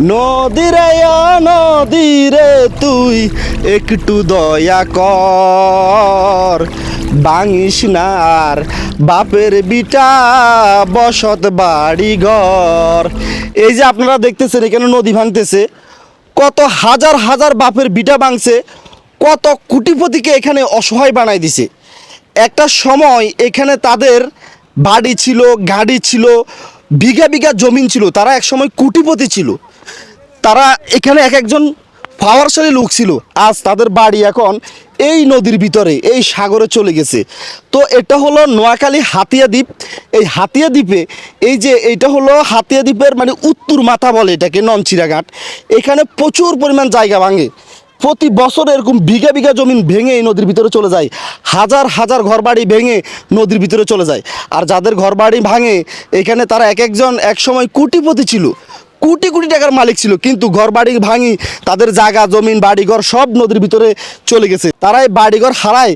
নদীরে নদীরে তুই একটু দয়া কর। বাঙিস না আর বাপের বিটা বসত বাড়ি ঘর। এই যে আপনারা দেখতেছেন, এখানে নদী ভাঙতেছে। কত হাজার হাজার বাপের বিটা ভাঙছে, কত কুটিপতিকে এখানে অসহায় বানাই দিছে। একটা সময় এখানে তাদের বাড়ি ছিল, গাড়ি ছিল, বিঘা বিঘা জমিন ছিল, তারা এক সময় কুটিপতি ছিল। তারা এখানে এক একজন পাওয়ারশালী লোক ছিল। আজ তাদের বাড়ি এখন এই নদীর ভিতরে, এই সাগরে চলে গেছে। তো এটা হলো নোয়াখালী হাতিয়া দ্বীপ। এই হাতিয়া দ্বীপে, এই যে এইটা হলো হাতিয়া দ্বীপের মানে উত্তর মাথা বলে এটাকে ননচিরাঘাট এখানে প্রচুর পরিমাণ জায়গা ভাঙে। প্রতি বছর এরকম বিঘা বিঘা জমিন ভেঙে এই নদীর ভিতরে চলে যায়। হাজার হাজার ঘরবাড়ি ভেঙে নদীর ভিতরে চলে যায়। আর যাদের ঘরবাড়ি ভাঙে, এখানে তারা এক একজন এক সময় কোটিপতি ছিল। কোটি কোটি টাকার মালিক ছিল, কিন্তু ঘর বাড়ি ভাঙি, তাদের জায়গা জমিন বাড়িঘর সব নদীর ভিতরে চলে গেছে। তারাই বাড়িঘর হারায়,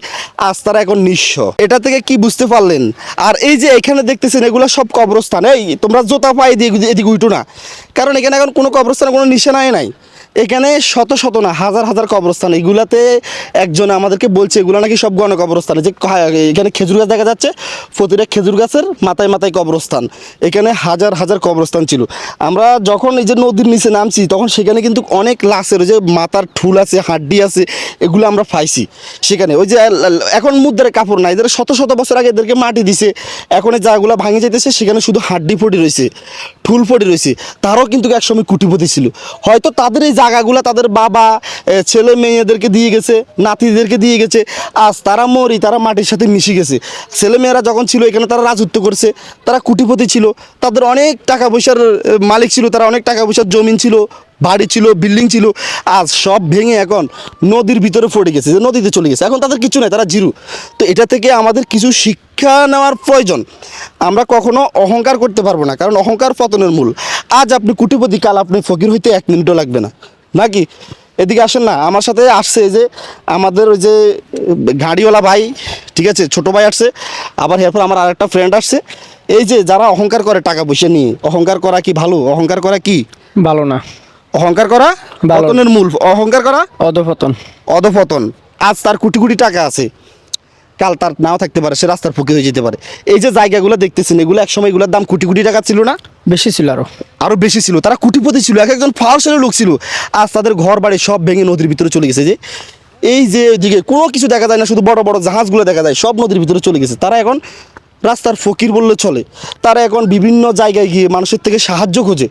আজ তারা এখন নিঃস্ব। এটা থেকে কি বুঝতে পারলেন? আর এই যে এখানে দেখতেছেন, এগুলো সব কবরস্থান। এই, তোমরা জোতা পাই দিয়ে এদিকে উঠো না। কারণ এখানে এখন কোনো কবরস্থানে কোনো নিশানায় নাই। এখানে শত শত না, হাজার হাজার কবরস্থান। এগুলাতে একজন আমাদেরকে বলছে, এগুলো নাকি সব গণ কবরস্থান। যে এখানে খেজুর গাছ দেখা যাচ্ছে, প্রতিটা খেজুর গাছের মাথায় মাথায় কবরস্থান। এখানে হাজার হাজার কবরস্থান ছিল। আমরা যখন এই যে নদীর নিচে নামছি, তখন সেখানে কিন্তু অনেক লাশের ওই যে মাথার ঠুল আছে, হাড্ডি আছে, এগুলো আমরা পাইছি। সেখানে ওই যে এখন মুদ্রে কাপড় নাই এদের শত শত বছর আগে এদেরকে মাটি দিছে। এখন জায়গাগুলো ভাঙে যাইতেছে, সেখানে শুধু হাড্ডি পড়ে রয়েছে, ঠুল পড়ে রয়েছে। তারাও কিন্তু একসময় কুটিপতি ছিল। হয়তো তাদের এই জায়গাগুলো তাদের বাবা ছেলে মেয়েদেরকে দিয়ে গেছে, নাতিদেরকে দিয়ে গেছে, আজ তারা মরি, তারা মাটির সাথে মিশে গেছে। ছেলে মেয়েরা যখন ছিল এখানে তারা রাজত্ব করছে, তারা কুটিপতি ছিল, তাদের অনেক টাকা পয়সার মালিক ছিল, তারা অনেক টাকা পয়সার জমিন ছিল বাড়ি ছিল বিল্ডিং ছিল আজ সব ভেঙে এখন নদীর ভিতরে পড়ে গেছে, যে নদীতে চলে গেছে। এখন তাদের কিছু নাই, তারা জিরো। তো এটা থেকে আমাদের কিছু শিক্ষা নেওয়ার প্রয়োজন। আমরা কখনো অহংকার করতে পারব না, কারণ অহংকার পতনের মূল। আজ আপনি কুটিপতি, কাল আপনি ফকির হইতে এক মিনিটও লাগবে না। নাকি? এদিকে আসেন না, আমার সাথে আসছে যে আমাদের ওই যে গাড়িওয়ালা ভাই, ঠিক আছে, ছোট ভাই আসছে, আবার এরপর আমার আরেকটা ফ্রেন্ড আসছে। এই যে যারা অহংকার করে টাকা পয়সা নিয়ে, অহংকার করা কি ভালো, অহংকার করা কি? ভালো না। অহংকার করা। পতনের মূল অহংকার করা? অধপতন। অধপতন। আজ তার কোটি কোটি টাকা আছে। কাল তার নাও থাকতে পারে সে রাস্তার ফুকে হয়ে যেতে পারে। এই যে জায়গাগুলো দেখতেছেন এগুলো একসময় এগুলোর দাম কোটি কোটি টাকা ছিল না? বেশি ছিল আরও। আরও বেশি ছিল। তারা কোটিপতি ছিল এক একজন ফার্সের লোক ছিল। আজ তাদের ঘর বাড়ি সব ভেঙে নদীর ভিতরে চলে গেছে যে। এই যে ওইদিকে কোনো কিছু দেখা যায় না শুধু বড় বড় জাহাজগুলো দেখা যায় সব নদীর ভিতরে চলে গেছে। তারা এখন রাস্তার ফকির বললে চলে। তারা এখন বিভিন্ন জায়গায় গিয়ে মানুষের থেকে সাহায্য খোঁজে।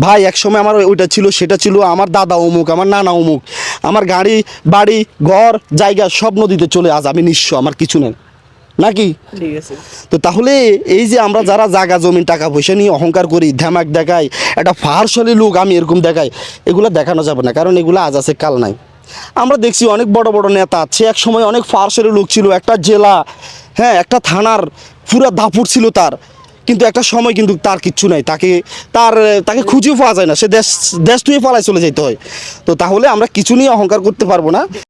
ভাই এক সময় আমার ওইটা ছিল সেটা ছিল আমার দাদা অমুক আমার নানা অমুক। আমার গাড়ি বাড়ি ঘর জায়গা সব নদীতে চলে আজ আমি নিঃস্ব আমার কিছু নেই। নাকি? ঠিক আছে। তো তাহলে এই যে আমরা যারা জায়গা জমিন টাকা পয়সা নিয়ে অহংকার করি ধ্যামাক দেখাই একটা ফারসলি লোক আমি এরকম দেখাই এগুলো দেখানো যাবে না কারণ এগুলো আজ আছে কাল নাই। আমরা দেখছি অনেক বড় বড় নেতা সে এক সময় অনেক ফারসের লোক ছিল একটা জেলা হ্যাঁ একটা থানার পুরো দাপুর ছিল তার। কিন্তু একটা সময় কিন্তু তার কিচ্ছু নাই। তাকে, তার, তাকে খুঁজেও পাওয়া যায় না। সে দেশ দেশ তুই পালায় চলে যেতে হয়। তো তাহলে আমরা কিছু নিয়ে অহংকার করতে পারব না।